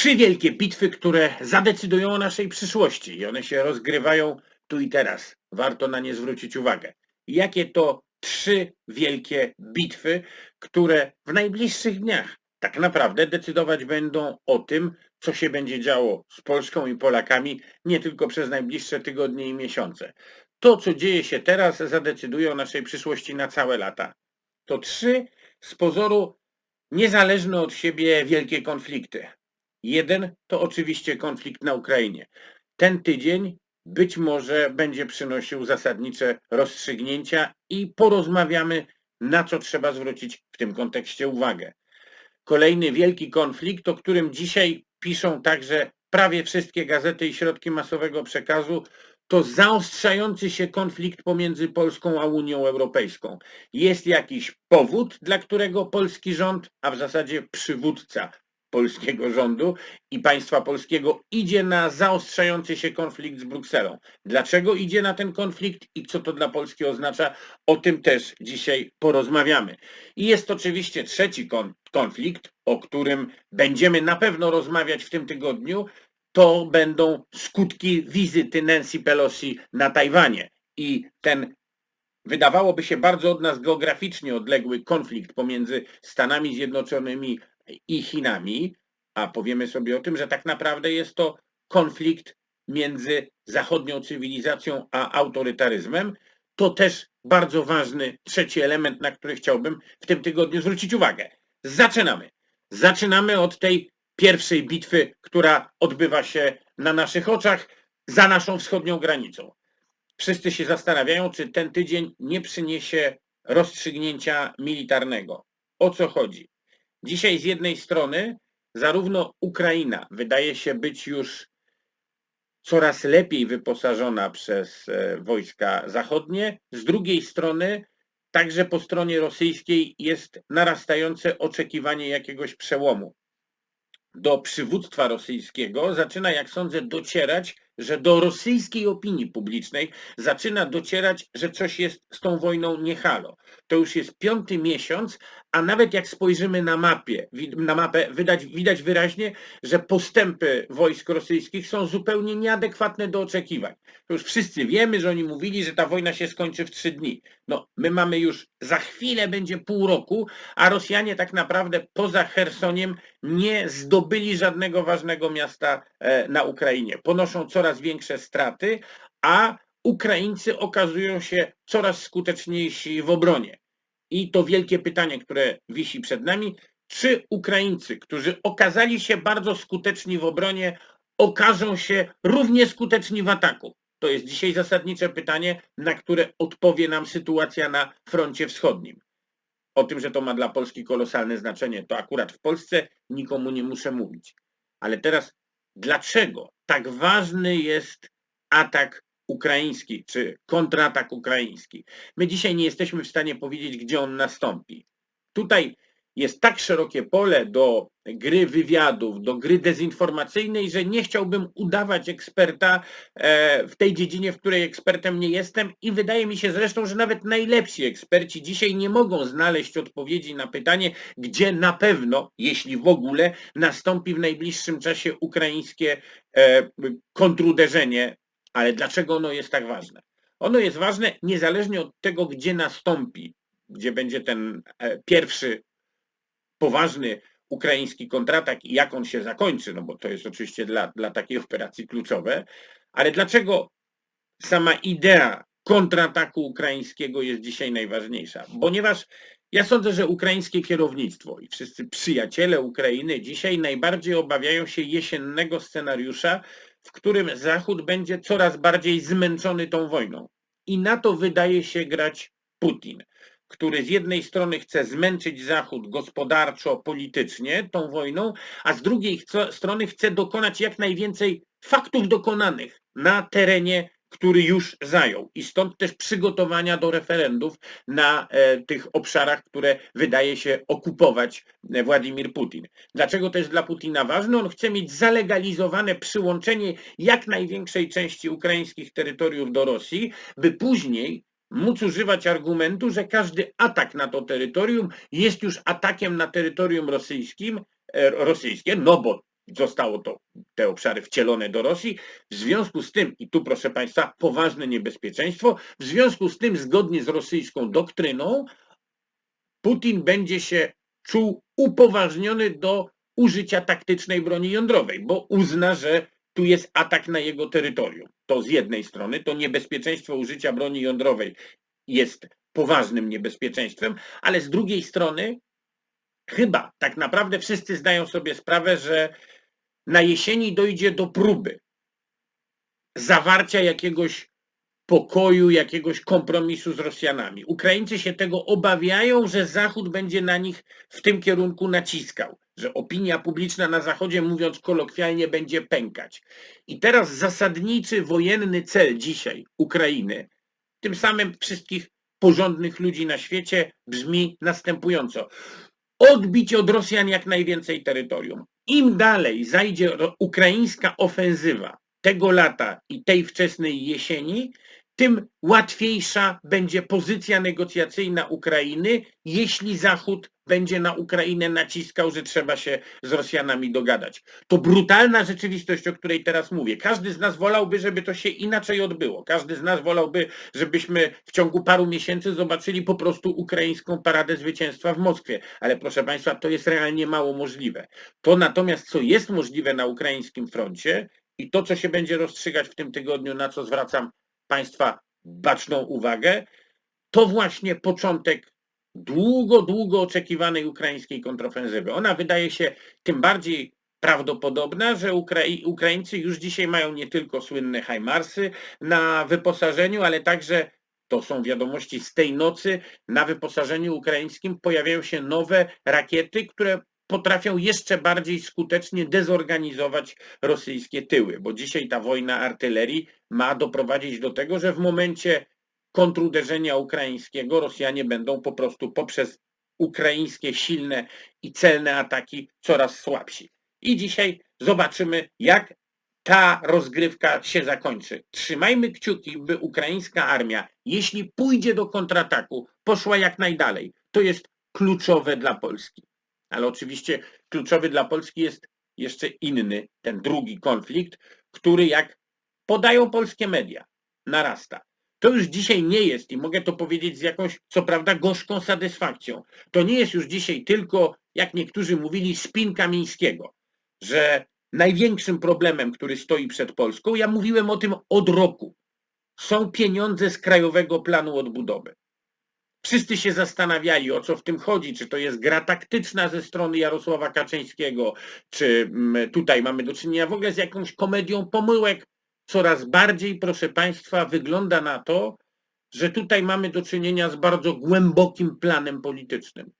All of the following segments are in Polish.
trzy wielkie bitwy, które zadecydują o naszej przyszłości i one się rozgrywają tu i teraz. Warto na nie zwrócić uwagę. Jakie to trzy wielkie bitwy, które w najbliższych dniach tak naprawdę decydować będą o tym, co się będzie działo z Polską i Polakami nie tylko przez najbliższe tygodnie i miesiące. To, co dzieje się teraz, zadecyduje o naszej przyszłości na całe lata. To trzy z pozoru niezależne od siebie wielkie konflikty. Jeden to oczywiście konflikt na Ukrainie. Ten tydzień być może będzie przynosił zasadnicze rozstrzygnięcia i porozmawiamy, na co trzeba zwrócić w tym kontekście uwagę. Kolejny wielki konflikt, o którym dzisiaj piszą także prawie wszystkie gazety i środki masowego przekazu, to zaostrzający się konflikt pomiędzy Polską a Unią Europejską. Jest jakiś powód, dla którego polski rząd, a w zasadzie przywódca polskiego rządu i państwa polskiego idzie na zaostrzający się konflikt z Brukselą. Dlaczego idzie na ten konflikt i co to dla Polski oznacza? O tym też dzisiaj porozmawiamy. I jest oczywiście trzeci kon konflikt, o którym będziemy na pewno rozmawiać w tym tygodniu, to będą skutki wizyty Nancy Pelosi na Tajwanie. I ten wydawałoby się bardzo od nas geograficznie odległy konflikt pomiędzy Stanami Zjednoczonymi i Chinami, a powiemy sobie o tym, że tak naprawdę jest to konflikt między zachodnią cywilizacją a autorytaryzmem, to też bardzo ważny trzeci element, na który chciałbym w tym tygodniu zwrócić uwagę. Zaczynamy. Zaczynamy od tej pierwszej bitwy, która odbywa się na naszych oczach za naszą wschodnią granicą. Wszyscy się zastanawiają, czy ten tydzień nie przyniesie rozstrzygnięcia militarnego. O co chodzi? Dzisiaj z jednej strony zarówno Ukraina wydaje się być już coraz lepiej wyposażona przez e, wojska zachodnie, z drugiej strony także po stronie rosyjskiej jest narastające oczekiwanie jakiegoś przełomu. Do przywództwa rosyjskiego zaczyna, jak sądzę, docierać że do rosyjskiej opinii publicznej zaczyna docierać, że coś jest z tą wojną nie halo. To już jest piąty miesiąc, a nawet jak spojrzymy na, mapie, na mapę, widać, widać wyraźnie, że postępy wojsk rosyjskich są zupełnie nieadekwatne do oczekiwań. To już wszyscy wiemy, że oni mówili, że ta wojna się skończy w trzy dni. No, my mamy już, za chwilę będzie pół roku, a Rosjanie tak naprawdę poza Chersoniem nie zdobyli żadnego ważnego miasta e, na Ukrainie. Ponoszą coraz coraz większe straty, a Ukraińcy okazują się coraz skuteczniejsi w obronie. I to wielkie pytanie, które wisi przed nami, czy Ukraińcy, którzy okazali się bardzo skuteczni w obronie, okażą się równie skuteczni w ataku? To jest dzisiaj zasadnicze pytanie, na które odpowie nam sytuacja na froncie wschodnim. O tym, że to ma dla Polski kolosalne znaczenie, to akurat w Polsce nikomu nie muszę mówić. Ale teraz dlaczego tak ważny jest atak ukraiński, czy kontratak ukraiński. My dzisiaj nie jesteśmy w stanie powiedzieć, gdzie on nastąpi. Tutaj jest tak szerokie pole do gry wywiadów, do gry dezinformacyjnej, że nie chciałbym udawać eksperta e, w tej dziedzinie, w której ekspertem nie jestem i wydaje mi się zresztą, że nawet najlepsi eksperci dzisiaj nie mogą znaleźć odpowiedzi na pytanie, gdzie na pewno, jeśli w ogóle, nastąpi w najbliższym czasie ukraińskie e, kontruderzenie, ale dlaczego ono jest tak ważne? Ono jest ważne niezależnie od tego, gdzie nastąpi, gdzie będzie ten e, pierwszy poważny ukraiński kontratak i jak on się zakończy, no bo to jest oczywiście dla, dla takiej operacji kluczowe, ale dlaczego sama idea kontrataku ukraińskiego jest dzisiaj najważniejsza? Ponieważ ja sądzę, że ukraińskie kierownictwo i wszyscy przyjaciele Ukrainy dzisiaj najbardziej obawiają się jesiennego scenariusza, w którym Zachód będzie coraz bardziej zmęczony tą wojną. I na to wydaje się grać Putin który z jednej strony chce zmęczyć Zachód gospodarczo, politycznie tą wojną, a z drugiej strony chce dokonać jak najwięcej faktów dokonanych na terenie, który już zajął. I stąd też przygotowania do referendów na e, tych obszarach, które wydaje się okupować e, Władimir Putin. Dlaczego to jest dla Putina ważne? On chce mieć zalegalizowane przyłączenie jak największej części ukraińskich terytoriów do Rosji, by później móc używać argumentu, że każdy atak na to terytorium jest już atakiem na terytorium rosyjskim, e, rosyjskie, no bo zostało to, te obszary wcielone do Rosji. W związku z tym, i tu proszę Państwa, poważne niebezpieczeństwo, w związku z tym, zgodnie z rosyjską doktryną, Putin będzie się czuł upoważniony do użycia taktycznej broni jądrowej, bo uzna, że tu jest atak na jego terytorium. To z jednej strony, to niebezpieczeństwo użycia broni jądrowej jest poważnym niebezpieczeństwem, ale z drugiej strony chyba tak naprawdę wszyscy zdają sobie sprawę, że na jesieni dojdzie do próby zawarcia jakiegoś pokoju, jakiegoś kompromisu z Rosjanami. Ukraińcy się tego obawiają, że Zachód będzie na nich w tym kierunku naciskał, że opinia publiczna na Zachodzie, mówiąc kolokwialnie, będzie pękać. I teraz zasadniczy wojenny cel dzisiaj Ukrainy, tym samym wszystkich porządnych ludzi na świecie, brzmi następująco. Odbić od Rosjan jak najwięcej terytorium. Im dalej zajdzie ukraińska ofensywa tego lata i tej wczesnej jesieni, tym łatwiejsza będzie pozycja negocjacyjna Ukrainy, jeśli Zachód będzie na Ukrainę naciskał, że trzeba się z Rosjanami dogadać. To brutalna rzeczywistość, o której teraz mówię. Każdy z nas wolałby, żeby to się inaczej odbyło. Każdy z nas wolałby, żebyśmy w ciągu paru miesięcy zobaczyli po prostu ukraińską paradę zwycięstwa w Moskwie. Ale proszę Państwa, to jest realnie mało możliwe. To natomiast, co jest możliwe na ukraińskim froncie i to, co się będzie rozstrzygać w tym tygodniu, na co zwracam Państwa baczną uwagę, to właśnie początek długo, długo oczekiwanej ukraińskiej kontrofensywy. Ona wydaje się tym bardziej prawdopodobna, że Ukrai Ukraińcy już dzisiaj mają nie tylko słynne Hajmarsy na wyposażeniu, ale także to są wiadomości z tej nocy. Na wyposażeniu ukraińskim pojawiają się nowe rakiety, które potrafią jeszcze bardziej skutecznie dezorganizować rosyjskie tyły, bo dzisiaj ta wojna artylerii ma doprowadzić do tego, że w momencie kontruderzenia ukraińskiego Rosjanie będą po prostu poprzez ukraińskie silne i celne ataki coraz słabsi. I dzisiaj zobaczymy, jak ta rozgrywka się zakończy. Trzymajmy kciuki, by ukraińska armia, jeśli pójdzie do kontrataku, poszła jak najdalej. To jest kluczowe dla Polski. Ale oczywiście kluczowy dla Polski jest jeszcze inny, ten drugi konflikt, który jak podają polskie media, narasta. To już dzisiaj nie jest, i mogę to powiedzieć z jakąś, co prawda, gorzką satysfakcją. To nie jest już dzisiaj tylko, jak niektórzy mówili, spin Kamińskiego, że największym problemem, który stoi przed Polską, ja mówiłem o tym od roku, są pieniądze z Krajowego Planu Odbudowy. Wszyscy się zastanawiali, o co w tym chodzi, czy to jest gra taktyczna ze strony Jarosława Kaczyńskiego, czy mm, tutaj mamy do czynienia w ogóle z jakąś komedią pomyłek. Coraz bardziej, proszę Państwa, wygląda na to, że tutaj mamy do czynienia z bardzo głębokim planem politycznym.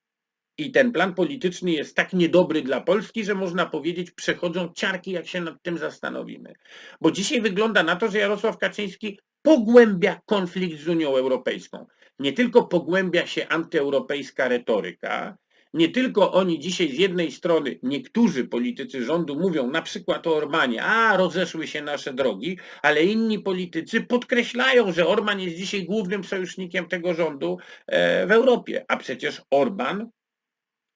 I ten plan polityczny jest tak niedobry dla Polski, że można powiedzieć, przechodzą ciarki, jak się nad tym zastanowimy. Bo dzisiaj wygląda na to, że Jarosław Kaczyński pogłębia konflikt z Unią Europejską nie tylko pogłębia się antyeuropejska retoryka, nie tylko oni dzisiaj z jednej strony, niektórzy politycy rządu mówią na przykład o Orbanie, a rozeszły się nasze drogi, ale inni politycy podkreślają, że Orban jest dzisiaj głównym sojusznikiem tego rządu e, w Europie, a przecież Orban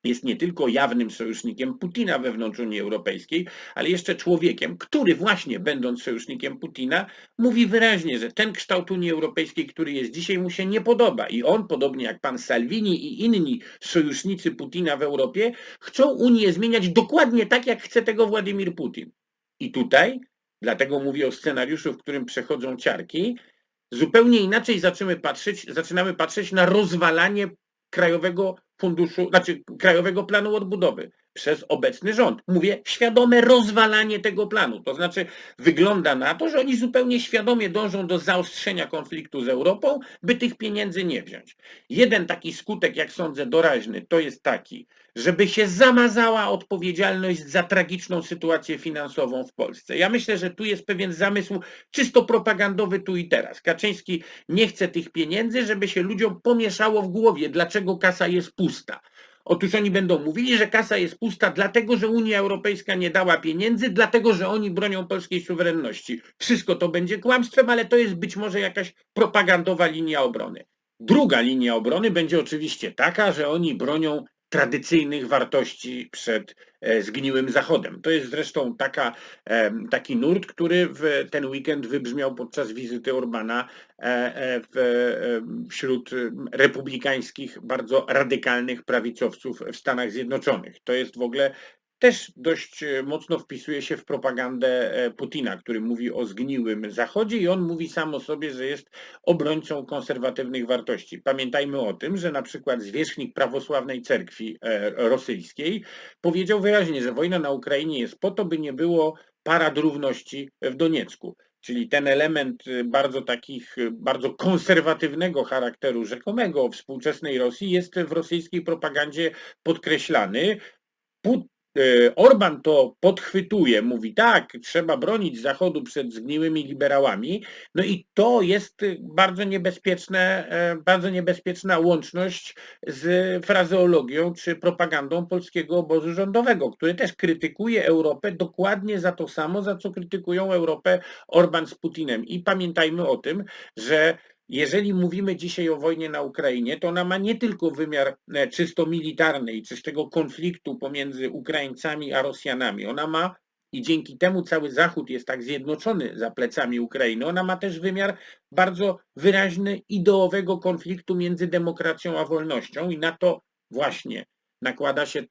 jest nie tylko jawnym sojusznikiem Putina wewnątrz Unii Europejskiej, ale jeszcze człowiekiem, który właśnie będąc sojusznikiem Putina, mówi wyraźnie, że ten kształt Unii Europejskiej, który jest dzisiaj, mu się nie podoba. I on, podobnie jak pan Salvini i inni sojusznicy Putina w Europie, chcą Unię zmieniać dokładnie tak, jak chce tego Władimir Putin. I tutaj, dlatego mówię o scenariuszu, w którym przechodzą ciarki, zupełnie inaczej zaczynamy patrzeć, zaczynamy patrzeć na rozwalanie krajowego funduszu, znaczy Krajowego Planu Odbudowy przez obecny rząd. Mówię świadome rozwalanie tego planu. To znaczy wygląda na to, że oni zupełnie świadomie dążą do zaostrzenia konfliktu z Europą, by tych pieniędzy nie wziąć. Jeden taki skutek, jak sądzę, doraźny, to jest taki, żeby się zamazała odpowiedzialność za tragiczną sytuację finansową w Polsce. Ja myślę, że tu jest pewien zamysł czysto propagandowy tu i teraz. Kaczyński nie chce tych pieniędzy, żeby się ludziom pomieszało w głowie, dlaczego kasa jest pusta. Otóż oni będą mówili, że kasa jest pusta dlatego, że Unia Europejska nie dała pieniędzy, dlatego, że oni bronią polskiej suwerenności. Wszystko to będzie kłamstwem, ale to jest być może jakaś propagandowa linia obrony. Druga linia obrony będzie oczywiście taka, że oni bronią tradycyjnych wartości przed e, zgniłym Zachodem. To jest zresztą taka, em, taki nurt, który w ten weekend wybrzmiał podczas wizyty Orbana e, e, e, wśród republikańskich, bardzo radykalnych prawicowców w Stanach Zjednoczonych. To jest w ogóle też dość e, mocno wpisuje się w propagandę e, Putina, który mówi o zgniłym Zachodzie i on mówi sam o sobie, że jest obrońcą konserwatywnych wartości. Pamiętajmy o tym, że na przykład zwierzchnik prawosławnej cerkwi e, rosyjskiej powiedział wyraźnie, że wojna na Ukrainie jest po to, by nie było parad równości w Doniecku. Czyli ten element bardzo takich, bardzo konserwatywnego charakteru rzekomego współczesnej Rosji jest w rosyjskiej propagandzie podkreślany. Y, Orban to podchwytuje, mówi tak, trzeba bronić Zachodu przed zgniłymi liberałami. No i to jest bardzo niebezpieczne, e, bardzo niebezpieczna łączność z frazeologią czy propagandą polskiego obozu rządowego, który też krytykuje Europę dokładnie za to samo, za co krytykują Europę Orban z Putinem. I pamiętajmy o tym, że jeżeli mówimy dzisiaj o wojnie na Ukrainie, to ona ma nie tylko wymiar e, czysto militarny i czystego konfliktu pomiędzy Ukraińcami a Rosjanami. Ona ma i dzięki temu cały Zachód jest tak zjednoczony za plecami Ukrainy. Ona ma też wymiar bardzo wyraźny ideowego konfliktu między demokracją a wolnością i na to właśnie nakłada się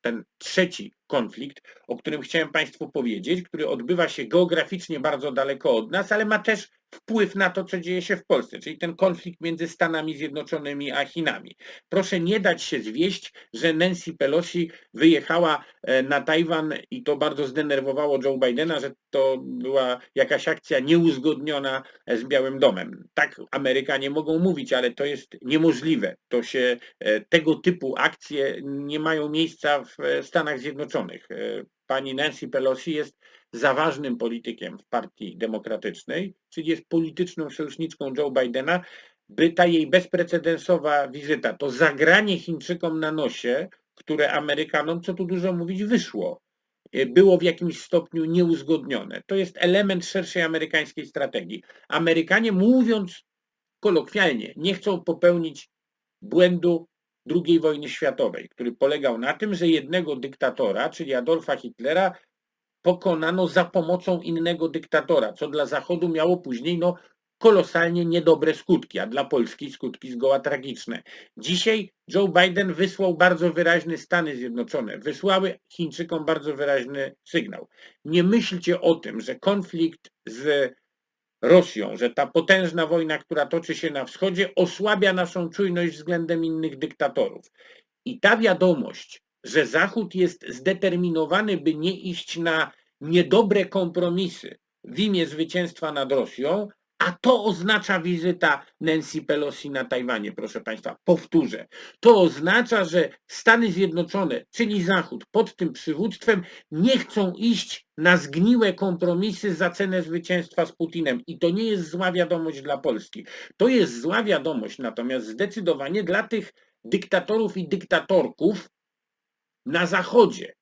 ten trzeci konflikt, o którym chciałem Państwu powiedzieć, który odbywa się geograficznie bardzo daleko od nas, ale ma też wpływ na to, co dzieje się w Polsce, czyli ten konflikt między Stanami Zjednoczonymi a Chinami. Proszę nie dać się zwieść, że Nancy Pelosi wyjechała e, na Tajwan i to bardzo zdenerwowało Joe Bidena, że to była jakaś akcja nieuzgodniona z Białym Domem. Tak Amerykanie mogą mówić, ale to jest niemożliwe. To się, e, tego typu akcje nie mają miejsca w e, Stanach Zjednoczonych. E, Pani Nancy Pelosi jest zaważnym politykiem w Partii Demokratycznej, czyli jest polityczną sojuszniczką Joe Bidena, by ta jej bezprecedensowa wizyta, to zagranie Chińczykom na nosie, które Amerykanom, co tu dużo mówić, wyszło, e, było w jakimś stopniu nieuzgodnione. To jest element szerszej amerykańskiej strategii. Amerykanie, mówiąc kolokwialnie, nie chcą popełnić błędu II wojny światowej, który polegał na tym, że jednego dyktatora, czyli Adolfa Hitlera, pokonano za pomocą innego dyktatora, co dla Zachodu miało później no, kolosalnie niedobre skutki, a dla Polski skutki zgoła tragiczne. Dzisiaj Joe Biden wysłał bardzo wyraźny Stany Zjednoczone, wysłały Chińczykom bardzo wyraźny sygnał. Nie myślcie o tym, że konflikt z Rosją, że ta potężna wojna, która toczy się na wschodzie, osłabia naszą czujność względem innych dyktatorów. I ta wiadomość, że Zachód jest zdeterminowany, by nie iść na niedobre kompromisy w imię zwycięstwa nad Rosją, a to oznacza wizyta Nancy Pelosi na Tajwanie, proszę Państwa. Powtórzę. To oznacza, że Stany Zjednoczone, czyli Zachód, pod tym przywództwem nie chcą iść na zgniłe kompromisy za cenę zwycięstwa z Putinem. I to nie jest zła wiadomość dla Polski. To jest zła wiadomość natomiast zdecydowanie dla tych dyktatorów i dyktatorków na Zachodzie,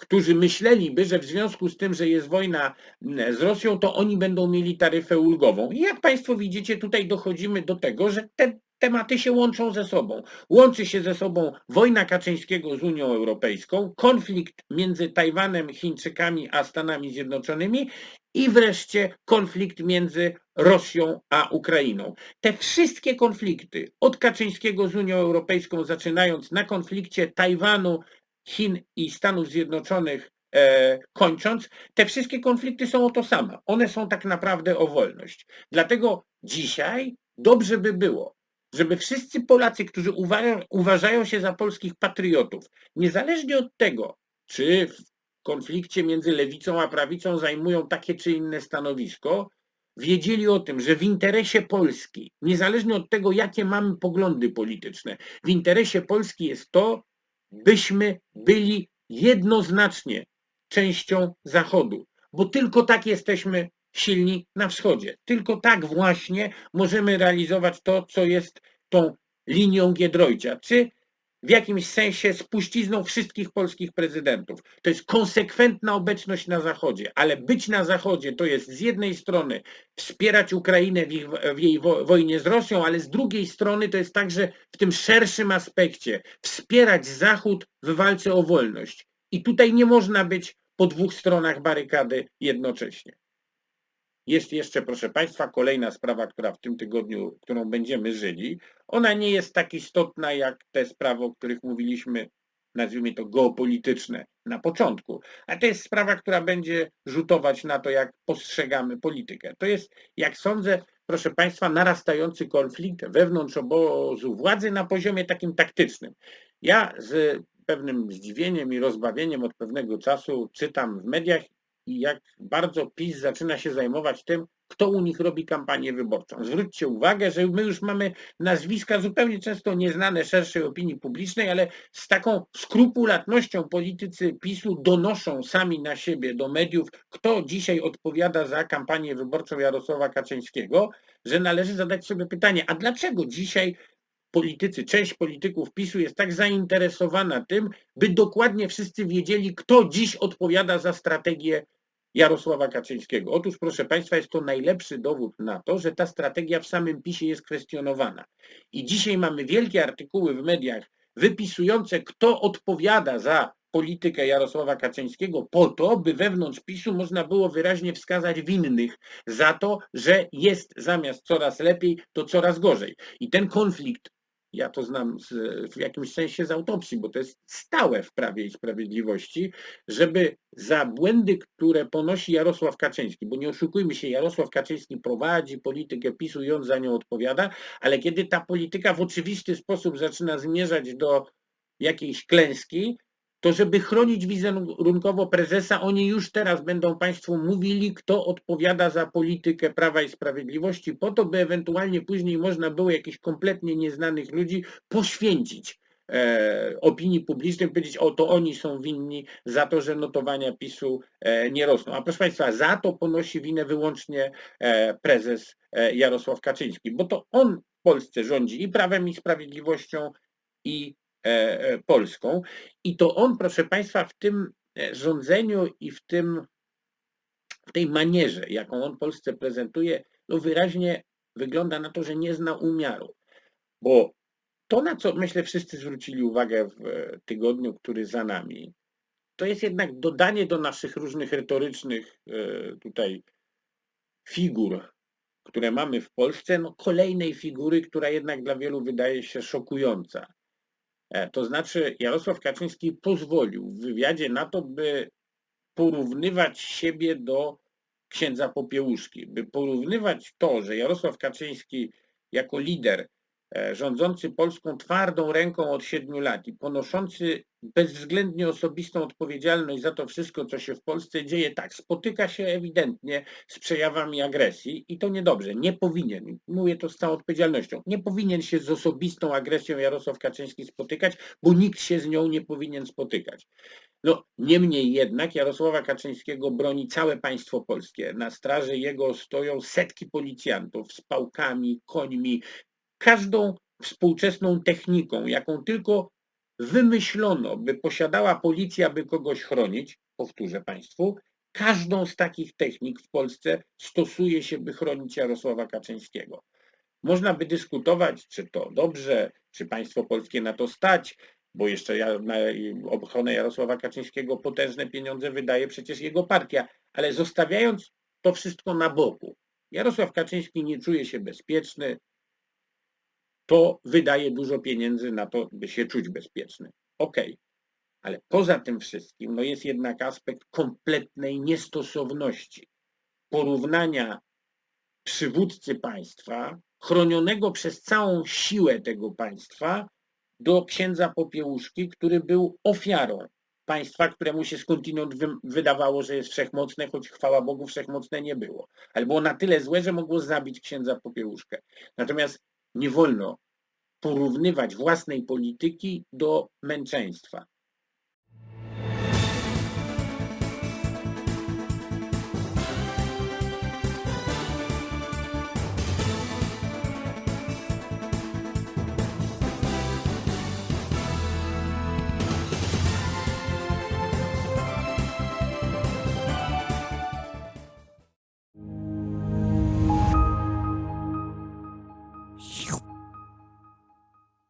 którzy myśleliby, że w związku z tym, że jest wojna mm, z Rosją, to oni będą mieli taryfę ulgową. I jak Państwo widzicie, tutaj dochodzimy do tego, że te tematy się łączą ze sobą. Łączy się ze sobą wojna Kaczyńskiego z Unią Europejską, konflikt między Tajwanem, Chińczykami a Stanami Zjednoczonymi i wreszcie konflikt między Rosją a Ukrainą. Te wszystkie konflikty, od Kaczyńskiego z Unią Europejską, zaczynając na konflikcie Tajwanu, Chin i Stanów Zjednoczonych e, kończąc, te wszystkie konflikty są o to samo. One są tak naprawdę o wolność. Dlatego dzisiaj dobrze by było, żeby wszyscy Polacy, którzy uważają, uważają się za polskich patriotów, niezależnie od tego, czy w konflikcie między lewicą a prawicą zajmują takie czy inne stanowisko, wiedzieli o tym, że w interesie Polski, niezależnie od tego, jakie mamy poglądy polityczne, w interesie Polski jest to, byśmy byli jednoznacznie częścią Zachodu, bo tylko tak jesteśmy silni na wschodzie. Tylko tak właśnie możemy realizować to, co jest tą linią Giedroycia. Czy w jakimś sensie spuścizną wszystkich polskich prezydentów. To jest konsekwentna obecność na Zachodzie, ale być na Zachodzie to jest z jednej strony wspierać Ukrainę w, ich, w jej wo, wojnie z Rosją, ale z drugiej strony to jest także w tym szerszym aspekcie wspierać Zachód w walce o wolność. I tutaj nie można być po dwóch stronach barykady jednocześnie. Jest jeszcze, proszę Państwa, kolejna sprawa, która w tym tygodniu, którą będziemy żyli. Ona nie jest tak istotna jak te sprawy, o których mówiliśmy, nazwijmy to geopolityczne na początku, a to jest sprawa, która będzie rzutować na to, jak postrzegamy politykę. To jest, jak sądzę, proszę Państwa, narastający konflikt wewnątrz obozu władzy na poziomie takim taktycznym. Ja z pewnym zdziwieniem i rozbawieniem od pewnego czasu czytam w mediach jak bardzo PiS zaczyna się zajmować tym, kto u nich robi kampanię wyborczą. Zwróćcie uwagę, że my już mamy nazwiska zupełnie często nieznane szerszej opinii publicznej, ale z taką skrupulatnością politycy PiSu donoszą sami na siebie do mediów, kto dzisiaj odpowiada za kampanię wyborczą Jarosława Kaczyńskiego, że należy zadać sobie pytanie, a dlaczego dzisiaj politycy, część polityków PiSu jest tak zainteresowana tym, by dokładnie wszyscy wiedzieli, kto dziś odpowiada za strategię Jarosława Kaczyńskiego. Otóż, proszę Państwa, jest to najlepszy dowód na to, że ta strategia w samym PiSie jest kwestionowana. I dzisiaj mamy wielkie artykuły w mediach wypisujące, kto odpowiada za politykę Jarosława Kaczyńskiego po to, by wewnątrz PiSu można było wyraźnie wskazać winnych za to, że jest zamiast coraz lepiej, to coraz gorzej. I ten konflikt ja to znam z, w jakimś sensie z autopsji, bo to jest stałe w Prawie i Sprawiedliwości, żeby za błędy, które ponosi Jarosław Kaczyński, bo nie oszukujmy się, Jarosław Kaczyński prowadzi politykę PiSu i on za nią odpowiada, ale kiedy ta polityka w oczywisty sposób zaczyna zmierzać do jakiejś klęski, to żeby chronić wizerunkowo prezesa, oni już teraz będą Państwu mówili, kto odpowiada za politykę Prawa i Sprawiedliwości, po to, by ewentualnie później można było jakichś kompletnie nieznanych ludzi poświęcić e, opinii publicznej, powiedzieć, o to oni są winni za to, że notowania PiSu e, nie rosną. A proszę Państwa, za to ponosi winę wyłącznie e, prezes Jarosław Kaczyński, bo to on w Polsce rządzi i Prawem i Sprawiedliwością i Polską. I to on, proszę Państwa, w tym e, rządzeniu i w tym w tej manierze, jaką on Polsce prezentuje, no wyraźnie wygląda na to, że nie zna umiaru. Bo to, na co myślę wszyscy zwrócili uwagę w tygodniu, który za nami, to jest jednak dodanie do naszych różnych retorycznych tutaj figur, które mamy w Polsce, no kolejnej figury, która jednak dla wielu wydaje się szokująca. E, to znaczy Jarosław Kaczyński pozwolił w wywiadzie na to, by porównywać siebie do księdza Popiełuszki, by porównywać to, że Jarosław Kaczyński jako lider rządzący Polską twardą ręką od siedmiu lat i ponoszący bezwzględnie osobistą odpowiedzialność za to wszystko, co się w Polsce dzieje, tak, spotyka się ewidentnie z przejawami agresji i to niedobrze. Nie powinien, mówię to z całą odpowiedzialnością, nie powinien się z osobistą agresją Jarosław Kaczyński spotykać, bo nikt się z nią nie powinien spotykać. No, niemniej jednak Jarosława Kaczyńskiego broni całe państwo polskie. Na straży jego stoją setki policjantów z pałkami, końmi, każdą współczesną techniką, jaką tylko wymyślono, by posiadała policja, by kogoś chronić, powtórzę Państwu, każdą z takich technik w Polsce stosuje się, by chronić Jarosława Kaczyńskiego. Można by dyskutować, czy to dobrze, czy państwo polskie na to stać, bo jeszcze na ochronę Jarosława Kaczyńskiego potężne pieniądze wydaje przecież jego partia, ale zostawiając to wszystko na boku, Jarosław Kaczyński nie czuje się bezpieczny, to wydaje dużo pieniędzy na to, by się czuć bezpieczny. Ok, ale poza tym wszystkim no jest jednak aspekt kompletnej niestosowności, porównania przywódcy państwa, chronionego przez całą siłę tego państwa, do księdza Popiełuszki, który był ofiarą państwa, któremu się skądinąd wydawało, że jest wszechmocne, choć chwała Bogu wszechmocne nie było. Ale było na tyle złe, że mogło zabić księdza Popiełuszkę. Natomiast nie wolno porównywać własnej polityki do męczeństwa.